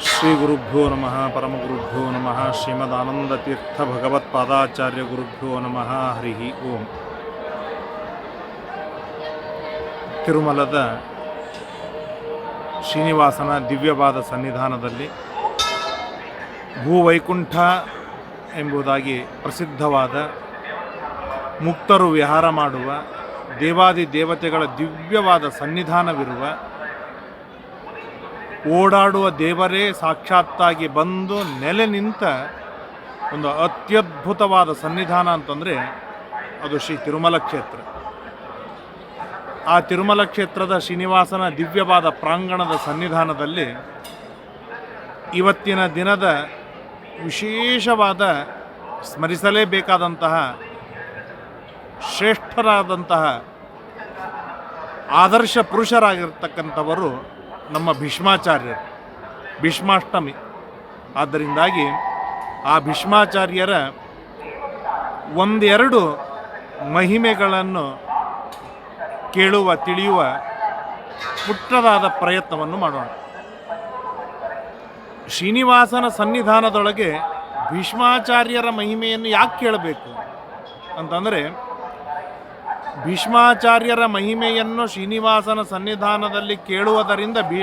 ಶ್ರೀ ಗುರುಭ್ಯೋ ನಮಃ ಪರಮ ಗುರುಭ್ಯೋ ನಮಃ, ಶ್ರೀಮದಾನಂದತೀರ್ಥ ಭಗವತ್ಪಾದಾಚಾರ್ಯ ಗುರುಭ್ಯೋ ನಮಃ ಹರಿ ಓಂ. ತಿರುಮಲದ ಶ್ರೀನಿವಾಸನ ದಿವ್ಯವಾದ ಸನ್ನಿಧಾನದಲ್ಲಿ ಭೂವೈಕುಂಠ ಎಂಬುದಾಗಿ ಪ್ರಸಿದ್ಧವಾದ ಮುಕ್ತರು ವಿಹಾರ ಮಾಡುವ ದೇವಾದಿ ದೇವತೆಗಳ ದಿವ್ಯವಾದ ಸನ್ನಿಧಾನವಿರುವ ಓಡಾಡುವ ದೇವರೇ ಸಾಕ್ಷಾತ್ತಾಗಿ ಬಂದು ನೆಲೆ ನಿಂತ ಒಂದು ಅತ್ಯದ್ಭುತವಾದ ಸನ್ನಿಧಾನ ಅಂತಂದರೆ ಅದು ಶ್ರೀ ತಿರುಮಲ ಕ್ಷೇತ್ರ. ಆ ತಿರುಮಲ ಕ್ಷೇತ್ರದ ಶ್ರೀನಿವಾಸನ ದಿವ್ಯವಾದ ಪ್ರಾಂಗಣದ ಸನ್ನಿಧಾನದಲ್ಲಿ ಇವತ್ತಿನ ದಿನದ ವಿಶೇಷವಾದ ಸ್ಮರಿಸಲೇಬೇಕಾದಂತಹ ಶ್ರೇಷ್ಠರಾದಂತಹ ಆದರ್ಶ ಪುರುಷರಾಗಿರ್ತಕ್ಕಂಥವರು ನಮ್ಮ ಭೀಷ್ಮಾಚಾರ್ಯರು. ಭೀಷ್ಮಾಷ್ಟಮಿ. ಆದ್ದರಿಂದಾಗಿ ಆ ಭೀಷ್ಮಾಚಾರ್ಯರ ಒಂದೆರಡು ಮಹಿಮೆಗಳನ್ನು ಕೇಳುವ, ತಿಳಿಯುವ ಪುಟ್ಟದಾದ ಪ್ರಯತ್ನವನ್ನು ಮಾಡೋಣ. ಶ್ರೀನಿವಾಸನ ಸನ್ನಿಧಾನದೊಳಗೆ ಭೀಷ್ಮಾಚಾರ್ಯರ ಮಹಿಮೆಯನ್ನು ಯಾಕೆ ಕೇಳಬೇಕು ಅಂತಂದರೆ ಭೀಷ್ಮಾಚಾರ್ಯರ ಮಹಿಮೆಯನ್ನು ಶ್ರೀನಿವಾಸನ ಸನ್ನಿಧಾನದಲ್ಲಿ ಕೇಳುವುದರಿಂದ ಭೀ,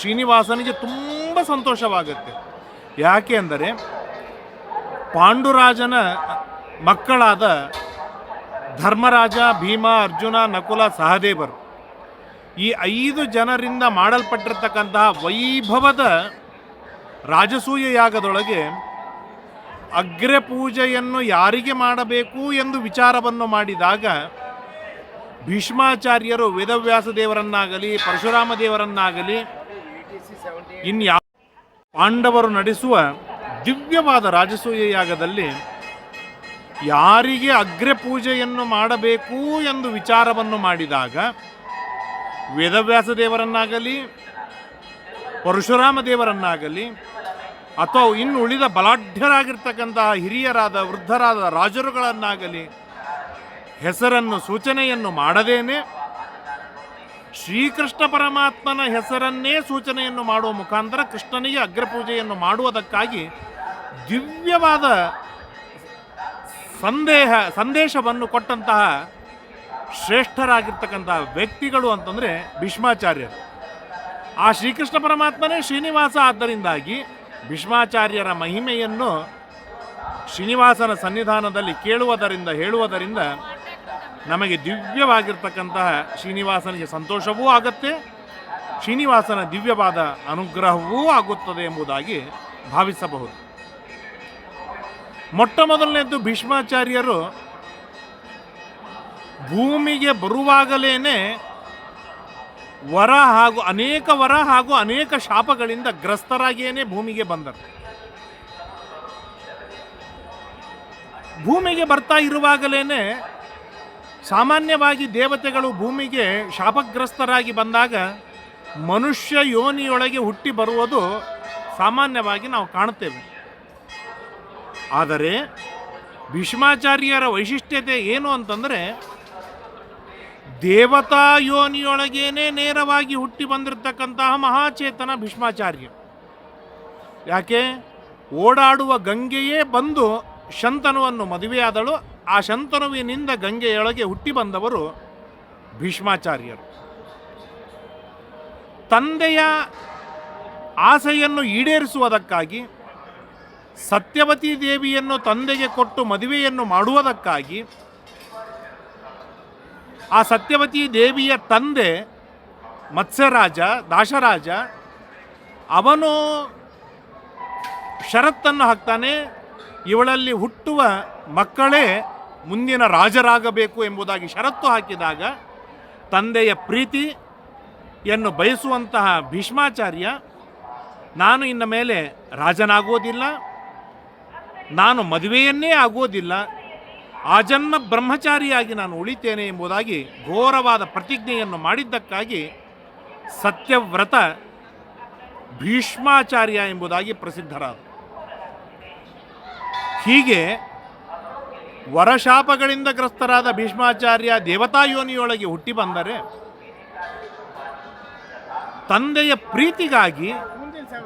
ಶ್ರೀನಿವಾಸನಿಗೆ ತುಂಬ ಸಂತೋಷವಾಗುತ್ತೆ. ಯಾಕೆ ಅಂದರೆ ಪಾಂಡುರಾಜನ ಮಕ್ಕಳಾದ ಧರ್ಮರಾಜ, ಭೀಮ, ಅರ್ಜುನ, ನಕುಲ, ಸಹದೇವರು ಈ ಐದು ಜನರಿಂದ ಮಾಡಲ್ಪಟ್ಟಿರ್ತಕ್ಕಂತಹ ವೈಭವದ ರಾಜಸೂಯ ಯಾಗದೊಳಗೆ ಅಗ್ರಪೂಜೆಯನ್ನು ಯಾರಿಗೆ ಮಾಡಬೇಕು ಎಂದು ವಿಚಾರವನ್ನು ಮಾಡಿದಾಗ ಭೀಷ್ಮಾಚಾರ್ಯರು ವೇದವ್ಯಾಸ ದೇವರನ್ನಾಗಲಿ, ಪರಶುರಾಮ ದೇವರನ್ನಾಗಲಿ ಇನ್ಯಾ ಪಾಂಡವರು ನಡೆಸುವ ದಿವ್ಯವಾದ ರಾಜಸೂಯ ಯಾಗದಲ್ಲಿ ಯಾರಿಗೆ ಅಗ್ರೆ ಪೂಜೆಯನ್ನು ಮಾಡಬೇಕು ಎಂದು ವಿಚಾರವನ್ನು ಮಾಡಿದಾಗ ವೇದವ್ಯಾಸ ದೇವರನ್ನಾಗಲಿ, ಪರಶುರಾಮ ದೇವರನ್ನಾಗಲಿ, ಅಥವಾ ಇನ್ನು ಉಳಿದ ಬಲಾಢ್ಯರಾಗಿರ್ತಕ್ಕಂತಹ ಹಿರಿಯರಾದ ವೃದ್ಧರಾದ ರಾಜರುಗಳನ್ನಾಗಲಿ ಹೆಸರನ್ನು ಸೂಚನೆಯನ್ನು ಮಾಡದೇನೆ. ಶ್ರೀಕೃಷ್ಣ ಪರಮಾತ್ಮನ ಹೆಸರನ್ನೇ ಸೂಚನೆಯನ್ನು ಮಾಡುವ ಮುಖಾಂತರ ಕೃಷ್ಣನಿಗೆ ಅಗ್ರಪೂಜೆಯನ್ನು ಮಾಡುವುದಕ್ಕಾಗಿ ದಿವ್ಯವಾದ ಸಂದೇಹ, ಸಂದೇಶವನ್ನು ಕೊಟ್ಟಂತಹ ಶ್ರೇಷ್ಠರಾಗಿರ್ತಕ್ಕಂತಹ ವ್ಯಕ್ತಿಗಳು ಅಂತಂದರೆ ಭೀಷ್ಮಾಚಾರ್ಯರು. ಆ ಶ್ರೀಕೃಷ್ಣ ಪರಮಾತ್ಮನೇ ಶ್ರೀನಿವಾಸ ಆದ್ದರಿಂದಾಗಿ ಭೀಷ್ಮಾಚಾರ್ಯರ ಮಹಿಮೆಯನ್ನು ಶ್ರೀನಿವಾಸನ ಸನ್ನಿಧಾನದಲ್ಲಿ ಕೇಳುವುದರಿಂದ, ಹೇಳುವುದರಿಂದ ನಮಗೆ ದಿವ್ಯವಾಗಿರ್ತಕ್ಕಂತಹ ಶ್ರೀನಿವಾಸನಿಗೆ ಸಂತೋಷವೂ ಆಗುತ್ತೆ, ಶ್ರೀನಿವಾಸನ ದಿವ್ಯವಾದ ಅನುಗ್ರಹವೂ ಆಗುತ್ತದೆ ಎಂಬುದಾಗಿ ಭಾವಿಸಬಹುದು. ಮೊಟ್ಟ ಮೊದಲನೇದ್ದು ಭೀಷ್ಮಾಚಾರ್ಯರು ಭೂಮಿಗೆ ಬರುವಾಗಲೇನೆ ವರ ಹಾಗೂ ಅನೇಕ ವರ ಹಾಗೂ ಅನೇಕ ಶಾಪಗಳಿಂದ ಗ್ರಸ್ತರಾಗಿಯೇ ಭೂಮಿಗೆ ಬಂದರು. ಭೂಮಿಗೆ ಬರ್ತಾ ಇರುವಾಗಲೇನೆ ಸಾಮಾನ್ಯವಾಗಿ ದೇವತೆಗಳು ಭೂಮಿಗೆ ಶಾಪಗ್ರಸ್ತರಾಗಿ ಬಂದಾಗ ಮನುಷ್ಯ ಯೋನಿಯೊಳಗೆ ಹುಟ್ಟಿ ಬರುವುದು ಸಾಮಾನ್ಯವಾಗಿ ನಾವು ಕಾಣುತ್ತೇವೆ. ಆದರೆ ಭೀಷ್ಮಾಚಾರ್ಯರ ವೈಶಿಷ್ಟ್ಯತೆ ಏನು ಅಂತಂದರೆ ದೇವತಾ ಯೋನಿಯೊಳಗೇನೆ ನೇರವಾಗಿ ಹುಟ್ಟಿ ಬಂದಿರತಕ್ಕಂತಹ ಮಹಾಚೇತನ ಭೀಷ್ಮಾಚಾರ್ಯ. ಯಾಕೆ? ಓಡಾಡುವ ಗಂಗೆಯೇ ಬಂದು ಶಂತನವನ್ನು ಮದುವೆಯಾದಳು ಆ ಶಂತನುವಿನಿಂದ ಗಂಗೆಯೊಳಗೆ ಹುಟ್ಟಿ ಬಂದವರು ಭೀಷ್ಮಾಚಾರ್ಯರು. ತಂದೆಯ ಆಸೆಯನ್ನು ಈಡೇರಿಸುವುದಕ್ಕಾಗಿ, ಸತ್ಯವತಿ ದೇವಿಯನ್ನು ತಂದೆಗೆ ಕೊಟ್ಟು ಮದುವೆಯನ್ನು ಮಾಡುವುದಕ್ಕಾಗಿ, ಆ ಸತ್ಯವತಿ ದೇವಿಯ ತಂದೆ ಮತ್ಸ್ಯರಾಜ, ದಾಶರಾಜ, ಅವನು ಷರತ್ತನ್ನು ಹಾಕ್ತಾನೆ, ಇವಳಲ್ಲಿ ಹುಟ್ಟುವ ಮಕ್ಕಳೇ ಮುಂದಿನ ರಾಜರಾಗಬೇಕು ಎಂಬುದಾಗಿ ಷರತ್ತು ಹಾಕಿದಾಗ ತಂದೆಯ ಪ್ರೀತಿಯನ್ನು ಬಯಸುವಂತಹ ಭೀಷ್ಮಾಚಾರ್ಯ, ನಾನು ಇನ್ನು ಮೇಲೆ ರಾಜನಾಗೋದಿಲ್ಲ, ನಾನು ಮದುವೆಯನ್ನೇ ಆಗೋದಿಲ್ಲ ಆಜನ್ಮ ಬ್ರಹ್ಮಚಾರಿಯಾಗಿ ನಾನು ಉಳಿತೇನೆ ಎಂಬುದಾಗಿ ಘೋರವಾದ ಪ್ರತಿಜ್ಞೆಯನ್ನು ಮಾಡಿದ್ದಕ್ಕಾಗಿ ಸತ್ಯವ್ರತ ಭೀಷ್ಮಾಚಾರ್ಯ ಎಂಬುದಾಗಿ ಪ್ರಸಿದ್ಧರಾದರು. ಹೀಗೆ ವರಶಾಪಗಳಿಂದ ಗ್ರಸ್ತರಾದ ಭೀಷ್ಮಾಚಾರ್ಯ ದೇವತಾ ಯೋನಿಯೊಳಗೆ ಹುಟ್ಟಿ ಬಂದರೆ ತಂದೆಯ ಪ್ರೀತಿಗಾಗಿ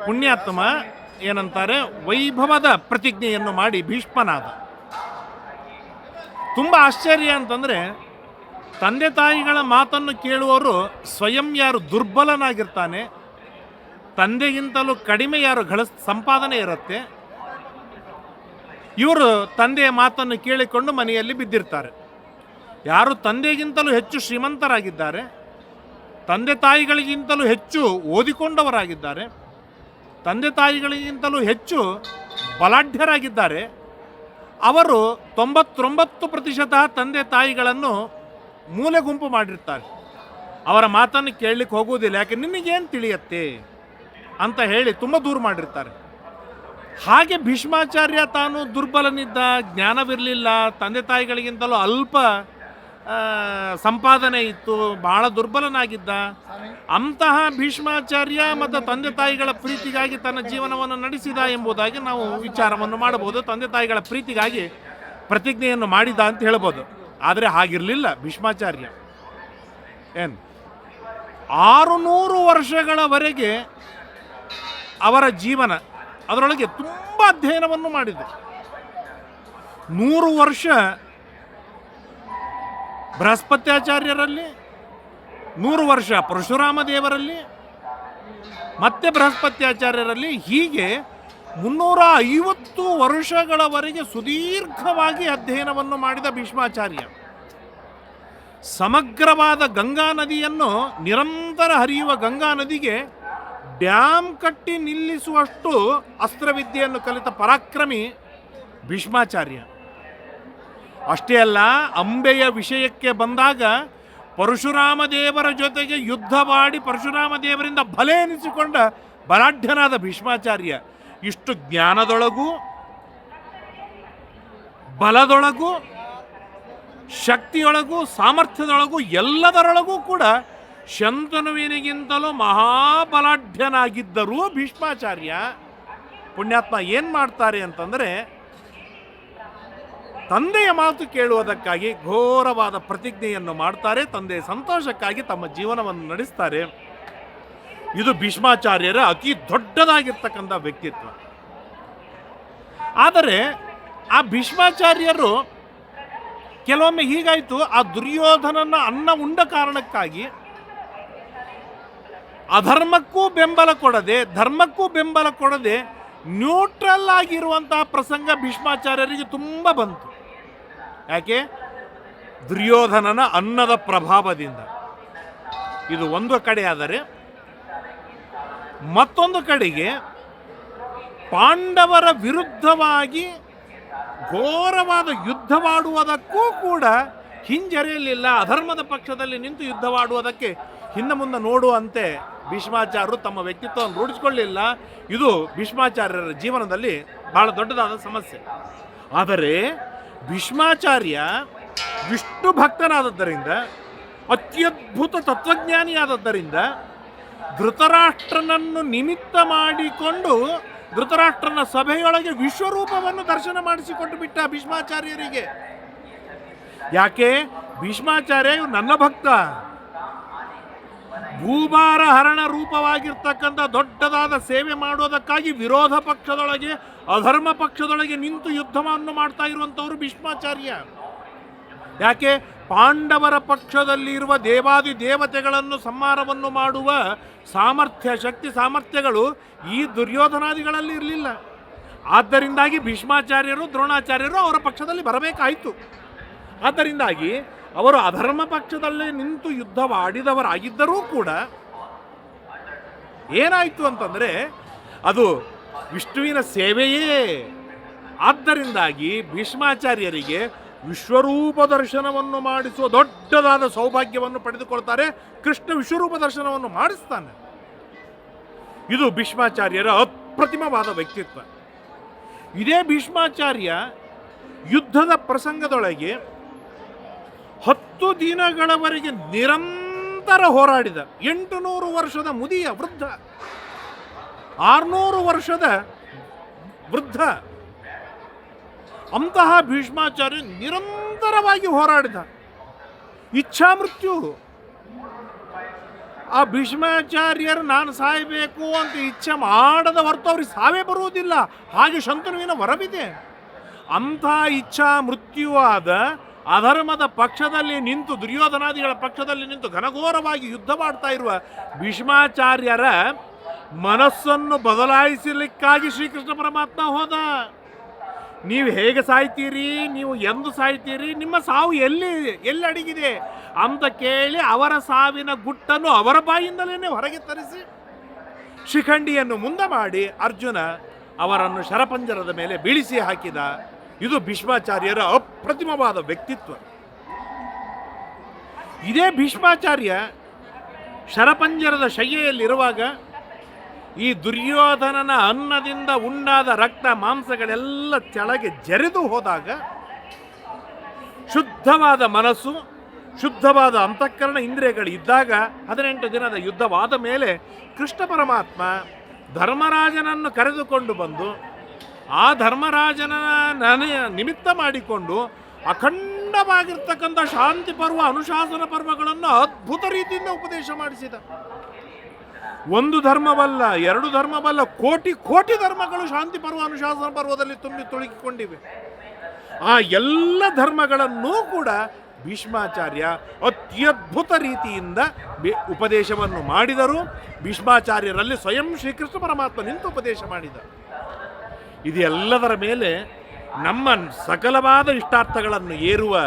ಪುಣ್ಯಾತ್ಮ ಏನಂತಾರೆ, ವೈಭವದ ಪ್ರತಿಜ್ಞೆಯನ್ನು ಮಾಡಿ ಭೀಷ್ಮನಾದ. ತುಂಬ ಆಶ್ಚರ್ಯ ಅಂತಂದರೆ, ತಂದೆ ತಾಯಿಗಳ ಮಾತನ್ನು ಕೇಳುವವರು ಸ್ವಯಂ ಯಾರು ದುರ್ಬಲನಾಗಿರ್ತಾನೆ, ತಂದೆಗಿಂತಲೂ ಕಡಿಮೆ ಯಾರು ಗಳಿಸ್ ಸಂಪಾದನೆ ಇರುತ್ತೆ ಇವರು ತಂದೆಯ ಮಾತನ್ನು ಕೇಳಿಕೊಂಡು ಮನೆಯಲ್ಲಿ ಬಿದ್ದಿರ್ತಾರೆ. ಯಾರು ತಂದೆಗಿಂತಲೂ ಹೆಚ್ಚು ಶ್ರೀಮಂತರಾಗಿದ್ದಾರೆ, ತಂದೆ ತಾಯಿಗಳಿಗಿಂತಲೂ ಹೆಚ್ಚು ಓದಿಕೊಂಡವರಾಗಿದ್ದಾರೆ, ತಂದೆ ತಾಯಿಗಳಿಗಿಂತಲೂ ಹೆಚ್ಚು ಬಲಾಢ್ಯರಾಗಿದ್ದಾರೆ. ಅವರು ತೊಂಬತ್ತೊಂಬತ್ತು ಪ್ರತಿಶತ ತಂದೆ ತಾಯಿಗಳನ್ನು ಮೂಲೆ ಗುಂಪು ಮಾಡಿರ್ತಾರೆ. ಅವರ ಮಾತನ್ನು ಕೇಳಲಿಕ್ಕೆ ಹೋಗುವುದಿಲ್ಲ, ಯಾಕೆ ನಿನಗೇನು ತಿಳಿಯತ್ತೆ? ಅಂತ ಹೇಳಿ ತುಂಬ ದೂರ ಮಾಡಿರ್ತಾರೆ. ಹಾಗೆ ಭೀಷ್ಮಾಚಾರ್ಯ ತಾನು ದುರ್ಬಲನಿದ್ದ, ಜ್ಞಾನವಿರಲಿಲ್ಲ, ತಂದೆ ತಾಯಿಗಳಿಗಿಂತಲೂ ಅಲ್ಪ ಸಂಪಾದನೆ ಇತ್ತು, ಬಹಳ ದುರ್ಬಲನಾಗಿದ್ದ. ಅಂತಹ ಭೀಷ್ಮಾಚಾರ್ಯ ಮತ್ತು ತಂದೆ ತಾಯಿಗಳ ಪ್ರೀತಿಗಾಗಿ ತನ್ನ ಜೀವನವನ್ನು ನಡೆಸಿದ ಎಂಬುದಾಗಿ ನಾವು ವಿಚಾರವನ್ನು ಮಾಡಬಹುದು. ತಂದೆ ತಾಯಿಗಳ ಪ್ರೀತಿಗಾಗಿ ಪ್ರತಿಜ್ಞೆಯನ್ನು ಮಾಡಿದ ಅಂತ ಹೇಳ್ಬೋದು. ಆದರೆ ಹಾಗಿರಲಿಲ್ಲ ಭೀಷ್ಮಾಚಾರ್ಯ. ಏನು? ಆರುನೂರು ವರ್ಷಗಳವರೆಗೆ ಅವರ ಜೀವನ ಅದರೊಳಗೆ ತುಂಬ ಅಧ್ಯಯನವನ್ನು ಮಾಡಿದೆ. ನೂರು ವರ್ಷ ಬೃಹಸ್ಪತ್ಯಾಚಾರ್ಯರಲ್ಲಿ, ನೂರು ವರ್ಷ ಪರಶುರಾಮ ದೇವರಲ್ಲಿ, ಮತ್ತೆ ಬೃಹಸ್ಪತ್ಯಾಚಾರ್ಯರಲ್ಲಿ ಹೀಗೆ ಮುನ್ನೂರ ಐವತ್ತು ವರ್ಷಗಳವರೆಗೆ ಸುದೀರ್ಘವಾಗಿ ಅಧ್ಯಯನವನ್ನು ಮಾಡಿದ ಭೀಷ್ಮಾಚಾರ್ಯ. ಸಮಗ್ರವಾದ ಗಂಗಾ ನದಿಯನ್ನು ನಿರಂತರ ಹರಿಯುವ ಗಂಗಾ ನದಿಗೆ ಡ್ಯಾಮ್ ಕಟ್ಟಿ ನಿಲ್ಲಿಸುವಷ್ಟು ಅಸ್ತ್ರವಿದ್ಯೆಯನ್ನು ಕಲಿತ ಪರಾಕ್ರಮಿ ಭೀಷ್ಮಾಚಾರ್ಯ. ಅಷ್ಟೇ ಅಲ್ಲ, ಅಂಬೆಯ ವಿಷಯಕ್ಕೆ ಬಂದಾಗ ಪರಶುರಾಮ ದೇವರ ಜೊತೆಗೆ ಯುದ್ಧ ಮಾಡಿ ಪರಶುರಾಮ ದೇವರಿಂದ ಬಲೆ ಎನಿಸಿಕೊಂಡ ಬಲಾಢ್ಯನಾದ ಭೀಷ್ಮಾಚಾರ್ಯ. ಇಷ್ಟು ಜ್ಞಾನದೊಳಗೂ, ಬಲದೊಳಗೂ, ಶಕ್ತಿಯೊಳಗೂ, ಸಾಮರ್ಥ್ಯದೊಳಗೂ ಎಲ್ಲದರೊಳಗೂ ಕೂಡ ಶಂತನುವಿನಿಗಿಂತಲೂ ಮಹಾಬಲಾಢ್ಯನಾಗಿದ್ದರೂ ಭೀಷ್ಮಾಚಾರ್ಯ ಪುಣ್ಯಾತ್ಮ ಏನು ಮಾಡ್ತಾರೆ ಅಂತಂದರೆ ತಂದೆಯ ಮಾತು ಕೇಳುವುದಕ್ಕಾಗಿ ಘೋರವಾದ ಪ್ರತಿಜ್ಞೆಯನ್ನು ಮಾಡ್ತಾರೆ. ತಂದೆಯ ಸಂತೋಷಕ್ಕಾಗಿ ತಮ್ಮ ಜೀವನವನ್ನು ನಡೆಸ್ತಾರೆ. ಇದು ಭೀಷ್ಮಾಚಾರ್ಯರ ಅತಿ ದೊಡ್ಡದಾಗಿರ್ತಕ್ಕಂಥ ವ್ಯಕ್ತಿತ್ವ. ಆದರೆ ಆ ಭೀಷ್ಮಾಚಾರ್ಯರು ಕೆಲವೊಮ್ಮೆ ಹೀಗಾಯಿತು, ಆ ದುರ್ಯೋಧನನ ಅನ್ನ ಉಂಡ ಕಾರಣಕ್ಕಾಗಿ ಅಧರ್ಮಕ್ಕೂ ಬೆಂಬಲ ಕೊಡದೆ, ಧರ್ಮಕ್ಕೂ ಬೆಂಬಲ ಕೊಡದೆ ನ್ಯೂಟ್ರಲ್ ಆಗಿರುವಂತಹ ಪ್ರಸಂಗ ಭೀಷ್ಮಾಚಾರ್ಯರಿಗೆ ತುಂಬ ಬಂತು. ಯಾಕೆ? ದುರ್ಯೋಧನನ ಅನ್ನದ ಪ್ರಭಾವದಿಂದ. ಇದು ಒಂದು ಕಡೆ ಆದರೆ ಮತ್ತೊಂದು ಕಡೆಗೆ ಪಾಂಡವರ ವಿರುದ್ಧವಾಗಿ ಘೋರವಾದ ಯುದ್ಧವಾಡುವುದಕ್ಕೂ ಕೂಡ ಹಿಂಜರಿಯಲಿಲ್ಲ. ಅಧರ್ಮದ ಪಕ್ಷದಲ್ಲಿ ನಿಂತು ಯುದ್ಧವಾಡುವುದಕ್ಕೆ, ಹಿಂದೆ ಮುಂದೆ ನೋಡುವಂತೆ ಭೀಷ್ಮಾಚಾರ್ಯರು ತಮ್ಮ ವ್ಯಕ್ತಿತ್ವವನ್ನು ರೂಢಿಸಿಕೊಳ್ಳಿಲ್ಲ ಇದು ಭೀಷ್ಮಾಚಾರ್ಯರ ಜೀವನದಲ್ಲಿ ಬಹಳ ದೊಡ್ಡದಾದ ಸಮಸ್ಯೆ. ಆದರೆ ಭೀಷ್ಮಾಚಾರ್ಯ ವಿಷ್ಣು ಭಕ್ತನಾದದ್ದರಿಂದ, ಅತ್ಯದ್ಭುತ ತತ್ವಜ್ಞಾನಿಯಾದದ್ದರಿಂದ ಧೃತರಾಷ್ಟ್ರನನ್ನು ನಿಮಿತ್ತ ಮಾಡಿಕೊಂಡು ಧೃತರಾಷ್ಟ್ರನ ಸಭೆಯೊಳಗೆ ವಿಶ್ವರೂಪವನ್ನು ದರ್ಶನ ಮಾಡಿಸಿಕೊಂಡು ಬಿಟ್ಟ ಭೀಷ್ಮಾಚಾರ್ಯರಿಗೆ. ಯಾಕೆ? ಭೀಷ್ಮಾಚಾರ್ಯ ಇವರು ನನ್ನ ಭಕ್ತ. ಭೂಭಾರ ಹರಣ ರೂಪವಾಗಿರ್ತಕ್ಕಂಥ ದೊಡ್ಡದಾದ ಸೇವೆ ಮಾಡೋದಕ್ಕಾಗಿ ವಿರೋಧ ಪಕ್ಷದೊಳಗೆ, ಅಧರ್ಮ ಪಕ್ಷದೊಳಗೆ ನಿಂತು ಯುದ್ಧವನ್ನು ಮಾಡ್ತಾ ಇರುವಂಥವ್ರು ಭೀಷ್ಮಾಚಾರ್ಯ. ಯಾಕೆ? ಪಾಂಡವರ ಪಕ್ಷದಲ್ಲಿ ಇರುವ ದೇವಾದಿ ದೇವತೆಗಳನ್ನು ಸಂಹಾರವನ್ನು ಮಾಡುವ ಸಾಮರ್ಥ್ಯ, ಶಕ್ತಿ, ಸಾಮರ್ಥ್ಯಗಳು ಈ ದುರ್ಯೋಧನಾದಿಗಳಲ್ಲಿ ಇರಲಿಲ್ಲ. ಆದ್ದರಿಂದಾಗಿ ಭೀಷ್ಮಾಚಾರ್ಯರು, ದ್ರೋಣಾಚಾರ್ಯರು ಅವರ ಪಕ್ಷದಲ್ಲಿ ಬರಬೇಕಾಯಿತು. ಆದ್ದರಿಂದಾಗಿ ಅವರು ಅಧರ್ಮ ಪಕ್ಷದಲ್ಲೇ ನಿಂತು ಯುದ್ಧವಾಡಿದವರಾಗಿದ್ದರೂ ಕೂಡ ಏನಾಯಿತು ಅಂತಂದರೆ ಅದು ವಿಷ್ಣುವಿನ ಸೇವೆಯೇ. ಆದ್ದರಿಂದಾಗಿ ಭೀಷ್ಮಾಚಾರ್ಯರಿಗೆ ವಿಶ್ವರೂಪ ದರ್ಶನವನ್ನು ಮಾಡಿಸುವ ದೊಡ್ಡದಾದ ಸೌಭಾಗ್ಯವನ್ನು ಪಡೆದುಕೊಳ್ತಾರೆ. ಕೃಷ್ಣ ವಿಶ್ವರೂಪ ದರ್ಶನವನ್ನು ಮಾಡಿಸ್ತಾನೆ. ಇದು ಭೀಷ್ಮಾಚಾರ್ಯರ ಅಪ್ರತಿಮವಾದ ವ್ಯಕ್ತಿತ್ವ. ಇದೇ ಭೀಷ್ಮಾಚಾರ್ಯ ಯುದ್ಧದ ಪ್ರಸಂಗದೊಳಗೆ ಹತ್ತು ದಿನಗಳವರೆಗೆ ನಿರಂತರ ಹೋರಾಡಿದ ಎಂಟು ನೂರು ವರ್ಷದ ಮುದಿಯ ವೃದ್ಧ, ಆರ್ನೂರು ವರ್ಷದ ವೃದ್ಧ, ಅಂತಹ ಭೀಷ್ಮಾಚಾರ್ಯ ನಿರಂತರವಾಗಿ ಹೋರಾಡಿದ. ಇಚ್ಛಾ ಮೃತ್ಯು. ಆ ಭೀಷ್ಮಾಚಾರ್ಯರು ನಾನು ಸಾಯಬೇಕು ಅಂತ ಇಚ್ಛೆ ಮಾಡದ ಹೊರತು ಅವ್ರಿಗೆ ಸಾವೇ ಬರುವುದಿಲ್ಲ. ಹಾಗೆ ಶಂತನುವಿನ ವರವಿದೆ. ಅಂಥ ಇಚ್ಛಾ ಮೃತ್ಯುವಾದ ಅಧರ್ಮದ ಪಕ್ಷದಲ್ಲಿ ನಿಂತು, ದುರ್ಯೋಧನಾದಿಗಳ ಪಕ್ಷದಲ್ಲಿ ನಿಂತು ಘನಘೋರವಾಗಿ ಯುದ್ಧ ಮಾಡ್ತಾ ಇರುವ ಭೀಷ್ಮಾಚಾರ್ಯರ ಮನಸ್ಸನ್ನು ಬದಲಾಯಿಸಲಿಕ್ಕಾಗಿ ಶ್ರೀಕೃಷ್ಣ ಪರಮಾತ್ಮ ಹೋದ. ನೀವು ಹೇಗೆ ಸಾಯ್ತೀರಿ? ನೀವು ಎಂದು ಸಾಯ್ತೀರಿ? ನಿಮ್ಮ ಸಾವು ಎಲ್ಲಿ ಎಲ್ಲಿ ಅಡಗಿದೆ? ಅಂತ ಕೇಳಿ ಅವರ ಸಾವಿನ ಗುಟ್ಟನ್ನು ಅವರ ಬಾಯಿಂದಲೇ ಹೊರಗೆ ತರಿಸಿ ಶಿಖಂಡಿಯನ್ನು ಮುಂದೆ ಮಾಡಿ ಅರ್ಜುನ ಅವರನ್ನು ಶರಪಂಜರದ ಮೇಲೆ ಬೀಳಿಸಿ ಹಾಕಿದ. ಇದು ಭೀಷ್ಮಾಚಾರ್ಯರ ಅಪ್ರತಿಮವಾದ ವ್ಯಕ್ತಿತ್ವ. ಇದೇ ಭೀಷ್ಮಾಚಾರ್ಯ ಶರಪಂಜರದ ಶಯ್ಯೆಯಲ್ಲಿರುವಾಗ ಈ ದುರ್ಯೋಧನನ ಅನ್ನದಿಂದ ಉಂಡಾದ ರಕ್ತ ಮಾಂಸಗಳೆಲ್ಲ ಕೆಳಗೆ ಜರಿದು ಹೋದಾಗ ಶುದ್ಧವಾದ ಮನಸ್ಸು, ಶುದ್ಧವಾದ ಅಂತಃಕರಣ ಇಂದ್ರಿಯಗಳು ಇದ್ದಾಗ ಹದಿನೆಂಟು ದಿನದ ಯುದ್ಧವಾದ ಮೇಲೆ ಕೃಷ್ಣ ಪರಮಾತ್ಮ ಧರ್ಮರಾಜನನ್ನು ಕರೆದುಕೊಂಡು ಬಂದು ಆ ಧರ್ಮರಾಜನ ನಿಮಿತ್ತ ಮಾಡಿಕೊಂಡು ಅಖಂಡವಾಗಿರ್ತಕ್ಕಂಥ ಶಾಂತಿ ಪರ್ವ, ಅನುಶಾಸನ ಪರ್ವಗಳನ್ನು ಅದ್ಭುತ ರೀತಿಯಿಂದ ಉಪದೇಶ ಮಾಡಿಸಿದ. ಒಂದು ಧರ್ಮವಲ್ಲ, ಎರಡು ಧರ್ಮವಲ್ಲ, ಕೋಟಿ ಕೋಟಿ ಧರ್ಮಗಳು ಶಾಂತಿ ಪರ್ವ, ಅನುಶಾಸನ ಪರ್ವದಲ್ಲಿ ತುಂಬಿ ತುಳುಕಿಕೊಂಡಿವೆ. ಆ ಎಲ್ಲ ಧರ್ಮಗಳನ್ನೂ ಕೂಡ ಭೀಷ್ಮಾಚಾರ್ಯ ಅತ್ಯದ್ಭುತ ರೀತಿಯಿಂದ ಉಪದೇಶವನ್ನು ಮಾಡಿದರು. ಭೀಷ್ಮಾಚಾರ್ಯರಲ್ಲಿ ಸ್ವಯಂ ಶ್ರೀಕೃಷ್ಣ ಪರಮಾತ್ಮ ನಿಂತು ಉಪದೇಶ ಮಾಡಿದ. ಇದೆಲ್ಲದರ ಮೇಲೆ ನಮ್ಮ ಸಕಲವಾದ ಇಷ್ಟಾರ್ಥಗಳನ್ನು ಏರುವ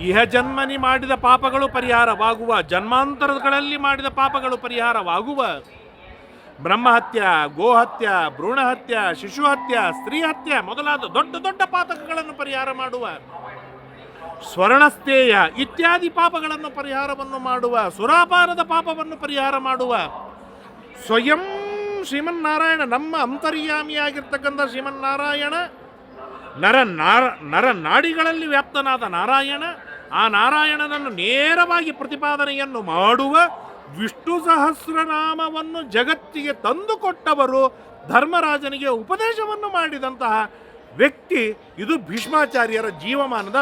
ಇಹ ಜನ್ಮನಿ ಮಾಡಿದ ಪಾಪಗಳು ಪರಿಹಾರವಾಗುವ, ಜನ್ಮಾಂತರಗಳಲ್ಲಿ ಮಾಡಿದ ಪಾಪಗಳು ಪರಿಹಾರವಾಗುವ, ಬ್ರಹ್ಮಹತ್ಯ, ಗೋಹತ್ಯ, ಭ್ರೂಣಹತ್ಯ, ಶಿಶುಹತ್ಯ ಸ್ತ್ರೀ ಹತ್ಯ ಮೊದಲಾದ ದೊಡ್ಡ ದೊಡ್ಡ ಪಾತಕಗಳನ್ನು ಪರಿಹಾರ ಮಾಡುವ, ಸ್ವರ್ಣಸ್ಥೇಯ ಇತ್ಯಾದಿ ಪಾಪಗಳನ್ನು ಪರಿಹಾರವನ್ನು ಮಾಡುವ, ಸುರಾಪಾರದ ಪಾಪವನ್ನು ಪರಿಹಾರ ಮಾಡುವ, ಸ್ವಯಂ ಶ್ರೀಮನ್ನಾರಾಯಣ ನಮ್ಮ ಅಂತರ್ಯಾಮಿಯಾಗಿರ್ತಕ್ಕಂಥ ಶ್ರೀಮನ್ನಾರಾಯಣ, ನರ ನಾರ, ನರ ನಾಡಿಗಳಲ್ಲಿ ವ್ಯಾಪ್ತನಾದ ನಾರಾಯಣ, ಆ ನಾರಾಯಣನನ್ನು ನೇರವಾಗಿ ಪ್ರತಿಪಾದನೆಯನ್ನು ಮಾಡುವ ವಿಷ್ಣು ಸಹಸ್ರನಾಮವನ್ನು ಜಗತ್ತಿಗೆ ತಂದುಕೊಟ್ಟವರು ಧರ್ಮರಾಜನಿಗೆ ಉಪದೇಶವನ್ನು ಮಾಡಿದಂತಹ ವ್ಯಕ್ತಿ ಇದು ಭೀಷ್ಮಾಚಾರ್ಯರ ಜೀವಮಾನದ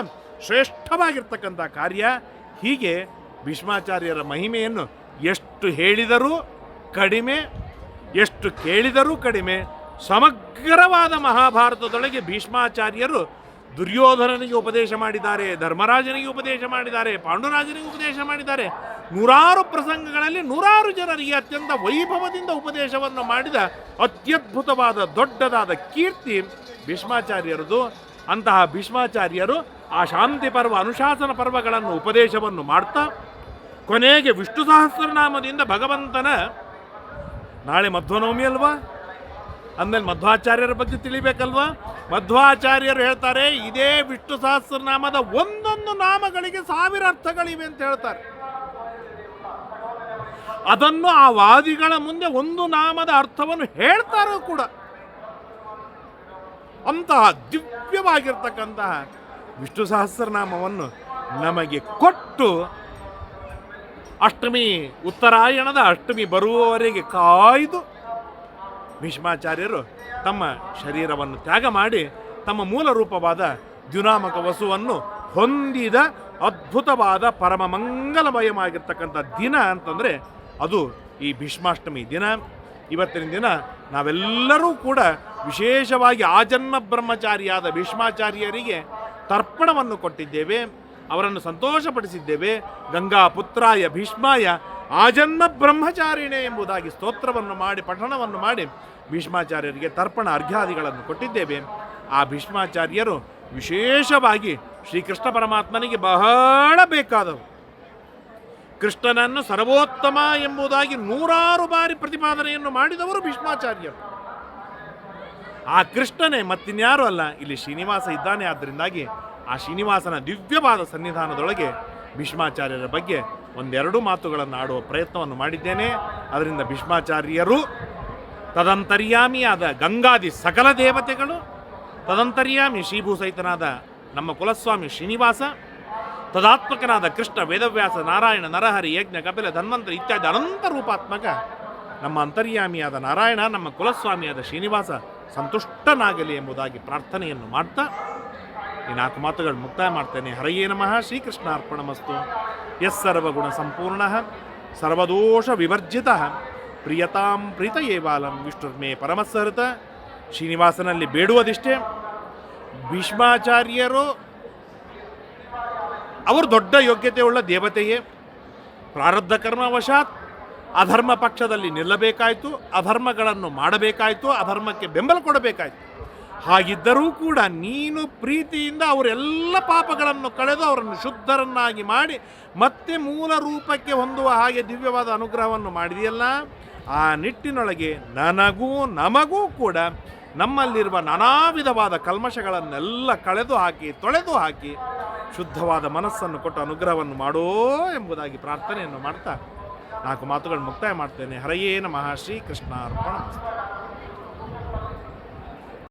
ಶ್ರೇಷ್ಠವಾಗಿರ್ತಕ್ಕಂಥ ಕಾರ್ಯ. ಹೀಗೆ ಭೀಷ್ಮಾಚಾರ್ಯರ ಮಹಿಮೆಯನ್ನು ಎಷ್ಟು ಹೇಳಿದರೂ ಕಡಿಮೆ ಎಷ್ಟು ಕೇಳಿದರೂ ಕಡಿಮೆ. ಸಮಗ್ರವಾದ ಮಹಾಭಾರತದೊಳಗೆ ಭೀಷ್ಮಾಚಾರ್ಯರು ದುರ್ಯೋಧನನಿಗೆ ಉಪದೇಶ ಮಾಡಿದ್ದಾರೆ, ಧರ್ಮರಾಜನಿಗೆ ಉಪದೇಶ ಮಾಡಿದ್ದಾರೆ, ಪಾಂಡುರಾಜನಿಗೆ ಉಪದೇಶ ಮಾಡಿದ್ದಾರೆ. ನೂರಾರು ಪ್ರಸಂಗಗಳಲ್ಲಿ ನೂರಾರು ಜನರಿಗೆ ಅತ್ಯಂತ ವೈಭವದಿಂದ ಉಪದೇಶವನ್ನು ಮಾಡಿದ ಅತ್ಯದ್ಭುತವಾದ, ದೊಡ್ಡದಾದ ಕೀರ್ತಿ ಭೀಷ್ಮಾಚಾರ್ಯರದು. ಅಂತಹ ಭೀಷ್ಮಾಚಾರ್ಯರು ಆ ಶಾಂತಿ ಪರ್ವ, ಅನುಶಾಸನ ಪರ್ವಗಳನ್ನು ಉಪದೇಶವನ್ನು ಮಾಡ್ತಾ, ಕೊನೆಗೆ ವಿಷ್ಣು ಸಹಸ್ರನಾಮದಿಂದ ಭಗವಂತನ ನಾಳೆ ಮಧ್ವನವಮಿ ಅಲ್ವಾ? ಅಂದಮೇಲೆ ಮಧ್ವಾಚಾರ್ಯರ ಬಗ್ಗೆ ತಿಳಿಬೇಕಲ್ವಾ? ಮಧ್ವಾಚಾರ್ಯರು ಹೇಳ್ತಾರೆ, ಇದೇ ವಿಷ್ಣು ಸಹಸ್ರನಾಮದ ಒಂದೊಂದು ನಾಮಗಳಿಗೆ ಸಾವಿರ ಅರ್ಥಗಳಿವೆ ಅಂತ ಹೇಳ್ತಾರೆ. ಅದನ್ನು ಆ ವಾದಿಗಳ ಮುಂದೆ ಒಂದು ನಾಮದ ಅರ್ಥವನ್ನು ಹೇಳ್ತಾರೋ ಕೂಡ ಅಂತಹ ದಿವ್ಯವಾಗಿರ್ತಕ್ಕಂತಹ ವಿಷ್ಣು ಸಹಸ್ರನಾಮವನ್ನು ನಮಗೆ ಕೊಟ್ಟು ಅಷ್ಟಮಿ ಉತ್ತರಾಯಣದ ಅಷ್ಟಮಿ ಬರುವವರೆಗೆ ಕಾಯ್ದು ಭೀಷ್ಮಾಚಾರ್ಯರು ತಮ್ಮ ಶರೀರವನ್ನು ತ್ಯಾಗ ಮಾಡಿ ತಮ್ಮ ಮೂಲ ರೂಪವಾದ ದ್ಯುನಾಮಕ ವಸುವನ್ನು ಹೊಂದಿದ ಅದ್ಭುತವಾದ ಪರಮ ಮಂಗಲಮಯವಾಗಿರ್ತಕ್ಕಂಥ ದಿನ ಅಂತಂದರೆ ಅದು ಈ ಭೀಷ್ಮಾಷ್ಟಮಿ ದಿನ. ಇವತ್ತಿನ ದಿನ ನಾವೆಲ್ಲರೂ ಕೂಡ ವಿಶೇಷವಾಗಿ ಆಜನ್ಮ ಬ್ರಹ್ಮಚಾರಿಯಾದ ಭೀಷ್ಮಾಚಾರ್ಯರಿಗೆ ತರ್ಪಣವನ್ನು ಕೊಟ್ಟಿದ್ದೇವೆ. ಅವರನ್ನು ಸಂತೋಷಪಡಿಸಿದ್ದೇವೆ. ಗಂಗಾ ಪುತ್ರಾಯ ಭೀಷ್ಮಾಯ ಆಜನ್ಮ ಬ್ರಹ್ಮಚಾರಿಣೆ ಎಂಬುದಾಗಿ ಸ್ತೋತ್ರವನ್ನು ಮಾಡಿ, ಪಠಣವನ್ನು ಮಾಡಿ ಭೀಷ್ಮಾಚಾರ್ಯರಿಗೆ ತರ್ಪಣ ಅರ್ಘ್ಯಾದಿಗಳನ್ನು ಕೊಟ್ಟಿದ್ದೇವೆ. ಆ ಭೀಷ್ಮಾಚಾರ್ಯರು ವಿಶೇಷವಾಗಿ ಶ್ರೀಕೃಷ್ಣ ಪರಮಾತ್ಮನಿಗೆ ಬಹಳ ಬೇಕಾದವು ಕೃಷ್ಣನನ್ನು ಸರ್ವೋತ್ತಮ ಎಂಬುದಾಗಿ ನೂರಾರು ಬಾರಿ ಪ್ರತಿಪಾದನೆಯನ್ನು ಮಾಡಿದವರು ಭೀಷ್ಮಾಚಾರ್ಯರು. ಆ ಕೃಷ್ಣನೇ ಮತ್ತಿನ್ಯಾರು ಅಲ್ಲ, ಇಲ್ಲಿ ಶ್ರೀನಿವಾಸ ಇದ್ದಾನೆ. ಆದ್ದರಿಂದಾಗಿ ಆ ಶ್ರೀನಿವಾಸನ ದಿವ್ಯವಾದ ಸನ್ನಿಧಾನದೊಳಗೆ ಭೀಷ್ಮಾಚಾರ್ಯರ ಬಗ್ಗೆ ಒಂದೆರಡು ಮಾತುಗಳನ್ನು ಆಡುವ ಪ್ರಯತ್ನವನ್ನು ಮಾಡಿದ್ದೇನೆ. ಅದರಿಂದ ಭೀಷ್ಮಾಚಾರ್ಯರು ತದಂತರ್ಯಾಮಿಯಾದ ಗಂಗಾದಿ ಸಕಲ ದೇವತೆಗಳು, ತದಂತರ್ಯಾಮಿ ಶ್ರೀಭೂಸಹಿತನಾದ ನಮ್ಮ ಕುಲಸ್ವಾಮಿ ಶ್ರೀನಿವಾಸ, ತದಾತ್ಮಕನಾದ ಕೃಷ್ಣ ವೇದವ್ಯಾಸ, ನಾರಾಯಣ ನರಹರಿ, ಯಜ್ಞ, ಕಪಿಲ, ಧನ್ವಂತರಿ ಇತ್ಯಾದಿ ಅನಂತ ರೂಪಾತ್ಮಕ ನಮ್ಮ ಅಂತರ್ಯಾಮಿಯಾದ ನಾರಾಯಣ, ನಮ್ಮ ಕುಲಸ್ವಾಮಿಯಾದ ಶ್ರೀನಿವಾಸ ಸಂತುಷ್ಟನಾಗಲಿ ಎಂಬುದಾಗಿ ಪ್ರಾರ್ಥನೆಯನ್ನು ಮಾಡ್ತಾ ಈ ನಾಲ್ಕು ಮಾತುಗಳು ಮುಕ್ತಾಯ ಮಾಡ್ತೇನೆ. ಹರೆಯೇ ನಮಃ ಶ್ರೀಕೃಷ್ಣ ಅರ್ಪಣಮಸ್ತು ಎಸ್ ಸರ್ವಗುಣ ಸಂಪೂರ್ಣ, ಸರ್ವದೋಷ ವಿವರ್ಜಿತ. ಪ್ರಿಯತಾಂ ಪ್ರೀತ ಏವಾಲಂ ವಿಷ್ಣುರ್ಮೇ ಪರಮಸಹೃತ ಶ್ರೀನಿವಾಸನಲ್ಲಿ ಬೇಡುವುದಿಷ್ಟೇ. ಭೀಷ್ಮಾಚಾರ್ಯರು ಅವರು ದೊಡ್ಡ ಯೋಗ್ಯತೆಯುಳ್ಳ ದೇವತೆಯೇ. ಪ್ರಾರಬ್ಧ ಕರ್ಮವಶಾತ್ ಅಧರ್ಮ ಪಕ್ಷದಲ್ಲಿ ನಿಲ್ಲಬೇಕಾಯಿತು, ಅಧರ್ಮಗಳನ್ನು ಮಾಡಬೇಕಾಯಿತು, ಅಧರ್ಮಕ್ಕೆ ಬೆಂಬಲ ಕೊಡಬೇಕಾಯಿತು. ಹಾಗಿದ್ದರೂ ಕೂಡ ನೀನು ಪ್ರೀತಿಯಿಂದ ಅವರೆಲ್ಲ ಪಾಪಗಳನ್ನು ಕಳೆದು ಅವರನ್ನು ಶುದ್ಧರನ್ನಾಗಿ ಮಾಡಿ ಮತ್ತೆ ಮೂಲ ರೂಪಕ್ಕೆ ಹೊಂದುವ ಹಾಗೆ ದಿವ್ಯವಾದ ಅನುಗ್ರಹವನ್ನು ಮಾಡಿದೆಯಲ್ಲ? ಆ ನಿಟ್ಟಿನೊಳಗೆ ನನಗೂ ನಮಗೂ ಕೂಡ ನಮ್ಮಲ್ಲಿರುವ ನಾನಾ ವಿಧವಾದ ಕಲ್ಮಶಗಳನ್ನೆಲ್ಲ ಕಳೆದು ಹಾಕಿ, ತೊಳೆದು ಹಾಕಿ ಶುದ್ಧವಾದ ಮನಸ್ಸನ್ನು ಕೊಟ್ಟು ಅನುಗ್ರಹವನ್ನು ಮಾಡೋ ಎಂಬುದಾಗಿ ಪ್ರಾರ್ಥನೆಯನ್ನು ಮಾಡ್ತಾ ನಾಲ್ಕು ಮಾತುಗಳನ್ನು ಮುಕ್ತಾಯ ಮಾಡ್ತೇನೆ. ಹರಯೇ ನಮಃ ಶ್ರೀ ಕೃಷ್ಣ ಅರ್ಪಣ